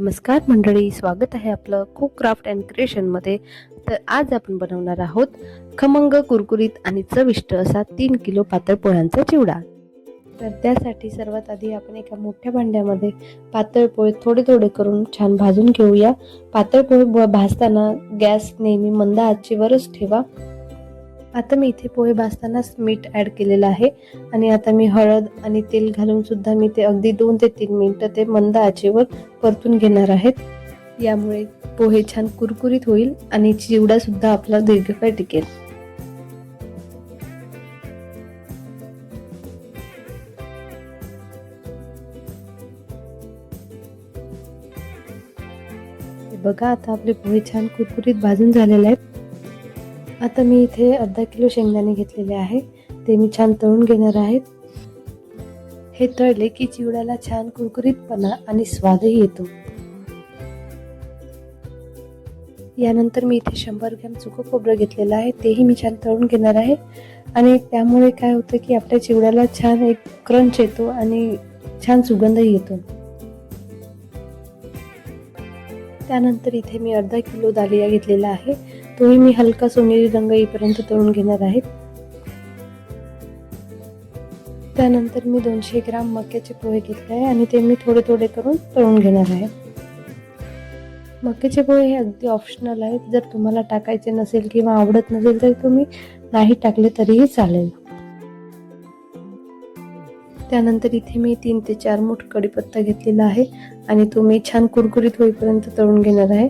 नमस्कार मंडळी स्वागत आहे आपलं कुक क्राफ्ट अँड क्रिएशनमध्ये तर आज आपण बनवणार आहोत खमंग कुरकुरीत आणि चविष्ट असा तीन किलो पातळ पोळ्यांचा चिवडा. तर त्यासाठी सर्वात आधी आपण एका मोठ्या भांड्यामध्ये पातळ पोहे थोडे थोडे करून छान भाजून घेऊया. पातळ पोहे ब- भाजताना गॅस नेहमी मंद आचेवरच ठेवा. आता मी इथे पोहे भाजतानाच मीठ ॲड केलेलं आहे. आणि आता मी हळद आणि तेल घालून सुद्धा मी ते अगदी दोन ते तीन मिनटं ते मंद आचेवर परतून घेणार आहेत. यामुळे पोहे छान कुरकुरीत होईल आणि चिवडा सुद्धा आपला दीर्घकाळ टिकेल. बघा आता आपले पोहे छान कुरकुरीत भाजून झालेले आहेत. आता मी इथे अर्धा किलो शेंगदाणे घेतलेले आहे. ते मी छान तळून घेणार आहे. हे तळले की चिवड्याला छान कुरकुरीतपणा आणि स्वादही येतो. यानंतर मी इथे शंभर ग्रॅम चुकं खोबरं घेतलेलं आहे. तेही मी छान तळून घेणार आहे. आणि त्यामुळे काय होतं की आपल्या चिवड्याला छान एक क्रंच येतो आणि छान सुगंधही येतो. त्यानंतर इथे मी अर्धा किलो दालिया घेतलेला आहे. तोही मी हलका सोनेरी रंग येईपर्यंत तळून घेणार आहे त्यानंतर मी दोनशे ग्राम मक्याचे पोहे घेतले आहे आणि ते मी थोडे थोडे करून तळून घेणार आहे. मक्याचे पोहे हे अगदी ऑप्शनल आहेत. जर तुम्हाला टाकायचे नसेल किंवा आवडत नसेल तर तुम्ही नाही टाकले तरीही चालेल. त्यानंतर इथे मी तीन ते चार मूठ कढीपत्ता घेतलेला आहे आणि तो मी छान कुरकुरीत होईपर्यंत तळून घेणार आहे.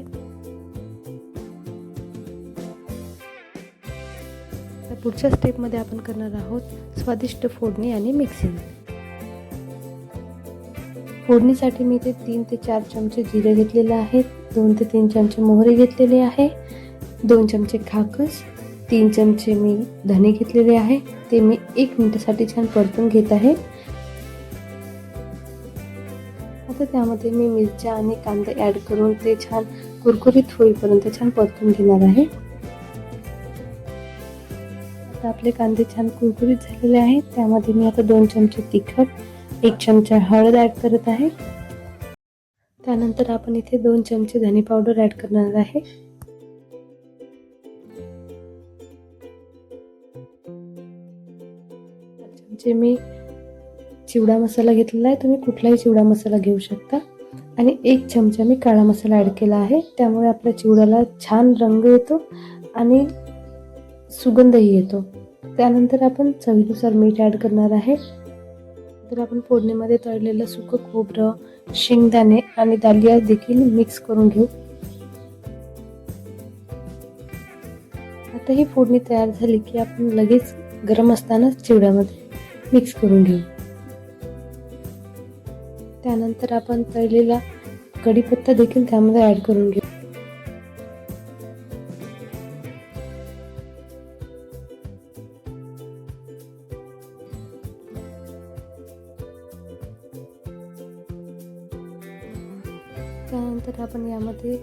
पुढच्या स्टेपमध्ये आपण करणार आहोत स्वादिष्ट फोडणी आणि मिक्सिंग. फोडणीसाठी मी ते तीन ते चार चमचे जिरे घेतलेले आहेत दोन ते तीन चमचे मोहरी घेतलेले आहे दोन चमचे खाकस तीन चमचे मी धने घेतलेले आहे ते मी एक मिनिटासाठी छान परतून घेत आहे. आता त्यामध्ये मी मिरच्या आणि कांदे ॲड करून ते छान कुरकुरीत होईपर्यंत छान परतून घेणार आहे. आता आपले कांदे छान कुरकुरीत झालेले आहेत. त्यामध्ये मी आता दोन चमचे तिखट एक चमचा हळद ॲड करत आहे. त्यानंतर आपण इथे दोन चमचे धने पावडर ॲड करणार आहे. चमचे मी चिवडा मसाला घेतलेला आहे. तुम्ही कुठलाही चिवडा मसाला घेऊ शकता. आणि एक चमचा मी काळा मसाला ॲड केला आहे. त्यामुळे आपल्या चिवड्याला छान रंग येतो. आणि सुगंधही येतो. त्यानंतर आपण चवीनुसार मीठ ॲड करणार आहे. तर आपण फोडणीमध्ये तळलेलं सुकं खोबरं शेंगदाणे आणि दालिया देखील मिक्स करून घेऊ. आता ही फोडणी तयार झाली की आपण लगेच गरम असतानाच चिवड्यामध्ये मिक्स करून घेऊ. त्यानंतर आपण तळलेला कढीपत्ता देखील त्यामध्ये ॲड करून घेऊ. त्यानंतर आपण यामध्ये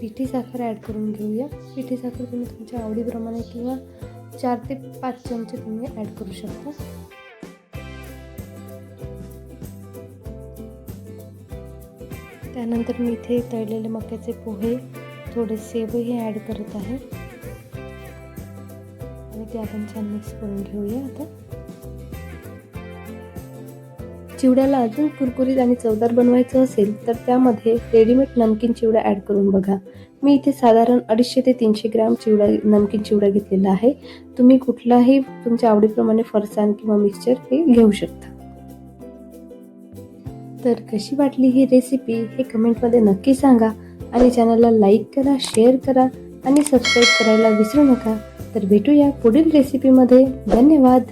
पिठी साखर ॲड करून घेऊया. पिठी साखर तुम्ही तुमच्या आवडीप्रमाणे किंवा चार ते पाच चमचे तुम्ही ॲड करू शकता. त्यानंतर मी इथे तळलेले मक्याचे पोहे थोडे सेवही ॲड करत आहे. आणि ते आपण छान मिक्स करून घेऊया आता. चिवड्याला अजून कुरकुरीत आणि चवदार बनवायचं असेल तर त्यामध्ये रेडीमेड नमकीन चिवडा ॲड करून बघा. मी इथे साधारण अडीचशे ते तीनशे ग्रॅम चिवडा नमकीन चिवडा घेतलेला आहे. तुम्ही कुठलाही तुमच्या आवडीप्रमाणे फरसाण किंवा मिक्सचर हे घेऊ शकता. तर कशी वाटली ही रेसिपी हे कमेंटमध्ये नक्की सांगा आणि चॅनलला लाईक करा शेअर करा आणि सबस्क्राईब करायला विसरू नका. तर भेटूया पुढील रेसिपीमध्ये धन्यवाद!